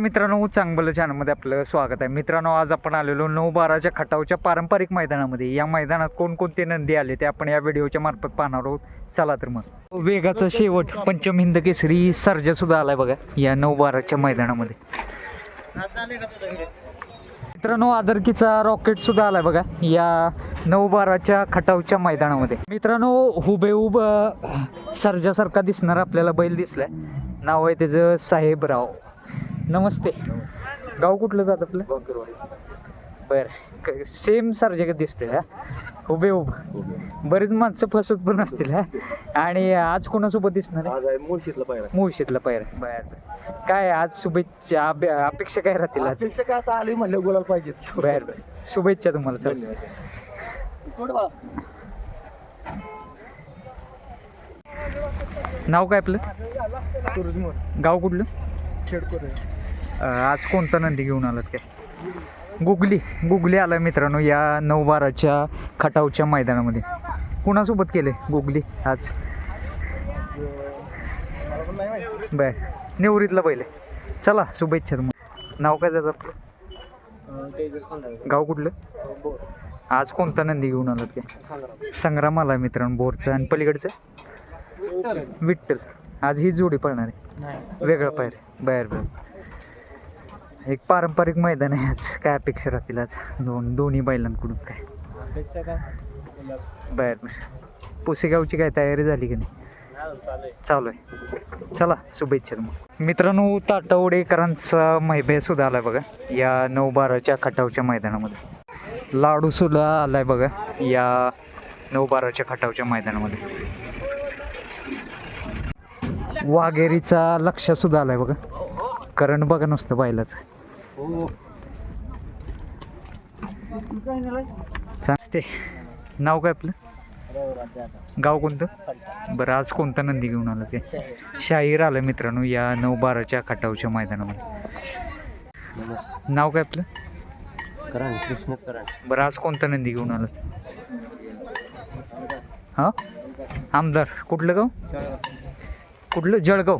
मित्रांनो चांगलं चॅनलमध्ये आपलं स्वागत आहे. मित्रांनो आज आपण आलेलो नऊ बाराच्या खटावच्या पारंपरिक मैदानामध्ये. या मैदानात कोणकोणते नंदी आले ते आपण या व्हिडिओच्या मार्फत पाहणार आहोत. चला तर मग. वेगाचा शेवट पंचम हिंद केसरी सर्जा सुद्धा आलाय बघा या नऊ बाराच्या मैदानामध्ये. मित्रांनो आदरकीचा रॉकेट सुद्धा आलाय बघा या नऊ बाराच्या खटावच्या मैदानामध्ये. मित्रांनो हुबेहूब सर्जासारखा दिसणार आपल्याला बैल दिसलाय. नाव आहे त्याचं साहेबराव. नमस्ते. गाव कुठलं जात आपलं? बर. सेम सर्जा दिसतोय हा? हुबेहूब बरीच माणसं फसत पण असतील हा? आणि आज कोणासोबत दिसणार मुळशीतला पायरा. मुळशीतला पैर बर. काय आज शुभेच्छा अपेक्षा काय राहतील आज? अपेक्षा काय आता आली म्हणलं बोलायला पाहिजे बर बर. शुभेच्छा तुम्हाला चल. नाव काय आपलं? गाव कुठलं? आज कोणता नंदी घेऊन आलात काय? गुगली गुगली आला मित्रांनो या नऊ बाराच्या खटावच्या मैदानामध्ये. कुणासोबत केले गुगली आज? बर निवृत्तला पहिले चला शुभेच्छा तुम्हाला. नाव काय त्याचं गाव कुठलं? आज कोणता नंदी घेऊन आलात काय? संग्राम. आला मित्रांनो बोरचं. आणि पलीकडचं? विठ्ठल. आज ही जोडी पळणार आहे. वेगळं पायर बाहेर बाहेर एक पारंपरिक मैदान आहे आज. काय अपेक्षा राहतील आज? दोन दोन्ही बैलांकडून काय? बाहेर बाहेर पुसेगावची काय तयारी झाली की नाही? चालू आहे. चला शुभेच्छा मग मित्रांनो ताटवडेकरांचा मैबे सुद्धा आलाय बघा. या नऊ बाराच्या खटावच्या मैदानामध्ये. लाडू सुद्धा आलाय बघा. या नऊ बाराच्या खटावच्या मैदानामध्ये. वाघेरीचा लक्ष सुद्धा आलाय बघा. करण बघा नुसतं बैलाचं. चालते नाव काय आपलं? गाव कोणतं? बरं आज कोणता नंदी घेऊन आला ते? शाहीर आलं मित्रांनो या नऊ बाराच्या खटावच्या मैदानामध्ये. नाव काय आपलं? करण कृष्ण करण बरं आज कोणता नंदी घेऊन आलं? हां? आमदार. कुठलं गाव? कुठलं? जळगाव.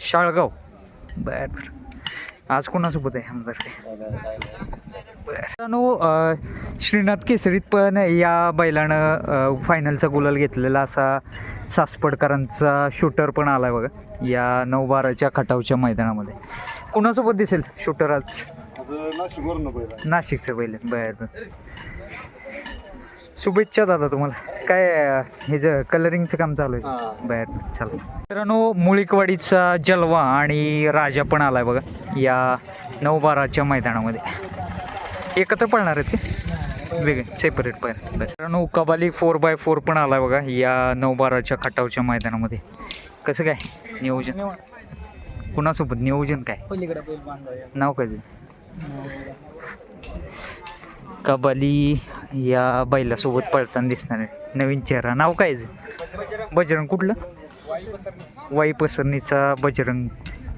शाळगाव. बर बर. आज कोणासोबत आहे आमदार? काय श्रीनाथ केसरीत पण या बैलानं फायनलचा गुलाल घेतलेला असा सासपडकरांचा शूटर पण आलाय बघा या नऊ बाराच्या खटावच्या मैदानामध्ये. कोणासोबत दिसेल शूटर आज? नाशिकवरून पहिला नाशिकचं बैल बर बर. शुभेच्छा दादा तुम्हाला. काय हे ज कलरिंगचं काम चालू आहे? बर चला. मित्रांनो मुळीकवाडीचा जलवा आणि राजा पण आलाय बघा या नऊ बाराच्या मैदानामध्ये. एकत्र पळणार आहेत ते? वेगळे सेपरेट पण. मित्रांनो कबाली फोर बाय फोर पण आलाय बघा या नऊ बाराच्या खटावच्या मैदानामध्ये. कसं काय नियोजन? कुणासोबत? नियोजन काय? नाव काय? कबाली या बैलासोबत पळताना दिसणार आहे. नवीन चेहरा. नाव काय आहे? बजरंग कुठलं? वाई पसरणीचा बजरंग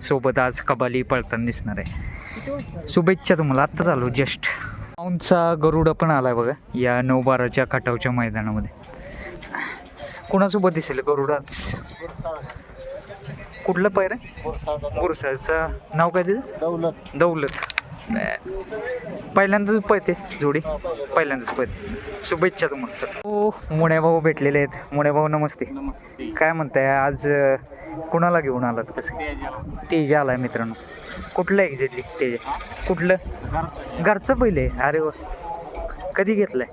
सोबत आज कबाली पळताना दिसणार आहे. शुभेच्छा तुम्हाला. आत्ता चालू जस्ट. पाऊनचा गरुड पण आलाय बघा या नऊ बाराच्या खटावच्या मैदानामध्ये. कोणासोबत दिसेल गरुड आज? कुठलं पैर गुरसाचं नाव काय त्याचं? दौलत. दौलत. पहिल्यांदाच पळते जोडी. पहिल्यांदाच पळते. शुभेच्छा तुम्हाला सर हो मुण्या भाऊ भेटलेले आहेत. मुण्या भाऊ नमस्ते. नमस्ते. काय म्हणताय आज कुणाला घेऊन आलात कसं? तेजा आलाय मित्रांनो. कुठलं एक्झॅक्टली तेजा? कुठलं? घरचं पहिले. अरे वा. कधी घेतलंय?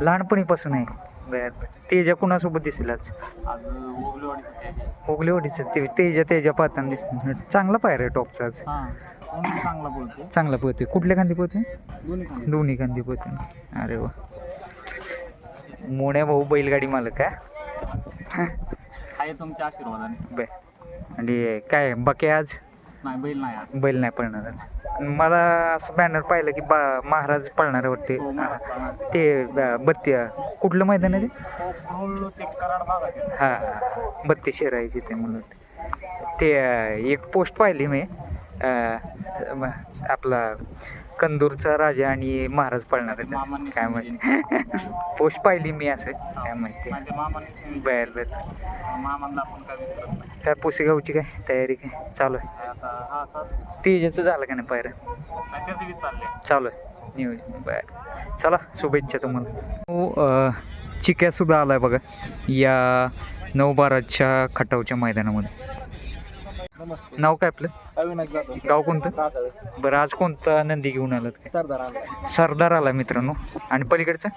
लहानपणीपासून आहे. बर बर. तेजा कुणासोबत दिसेल आज? आज ते तेजा तेजा पाहताना दिसत चांगला पायर आहे टॉपचा आज. हां चांगला बोलतो चांगला पोहते कुठल्या खांदी पोहते दोन्ही खाली दोन्ही खांदी पोहते अरे वा. मोण्या भाऊ बैलगाडी मालक का आहे तुमच्या आशीर्वादाने. बर. आणि काय बाकी आज? नाही बैल नाही आज. बैल नाही पळणार आज. मला असं बॅनर पाहिलं की बा महाराज पळणार वाटते. हो, महाराज पळणार. ते ब- बत्ती कुठलं मैदान आहे ते? कोकरूल ते कराड भागात आहे. हां बत्ती शिरायची ते म्हणून. ते अं, एक पोस्ट पाहिली मी. अं, म- आपला कंदूरचा राजा आणि महाराज पळणार मामांनी काय माहिती. पोस्ट पाहिली मी असं. काय माहिती. बर बर. मामांना आपण काय पुसेगावची काय तयारी काय? चालू आहे. काय आता हा चालू तेजाचं झालं का नाही पायऱ्या चालू आहे. नियोजन. बर. चला शुभेच्छा तुम्हाला. हो, अं, चिक्या सुद्धा आलाय बघा. या नऊ बाराच्या खटावच्या मैदानामध्ये. नमस्ते. नाव काय आपलं? अविनाश जाधव. गाव कोणतं? राजाळ. बरं आज कोणता नंदी घेऊन आलात? काय सरदार आला. सरदार आला मित्रांनो. आणि पलीकडचं?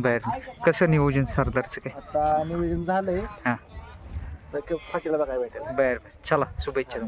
बर. कसं नियोजन सरदारचं काय? आता नियोजन झालंय. हां. तर फाटीला बघायला भेटेल. बर बर. चला शुभेच्छा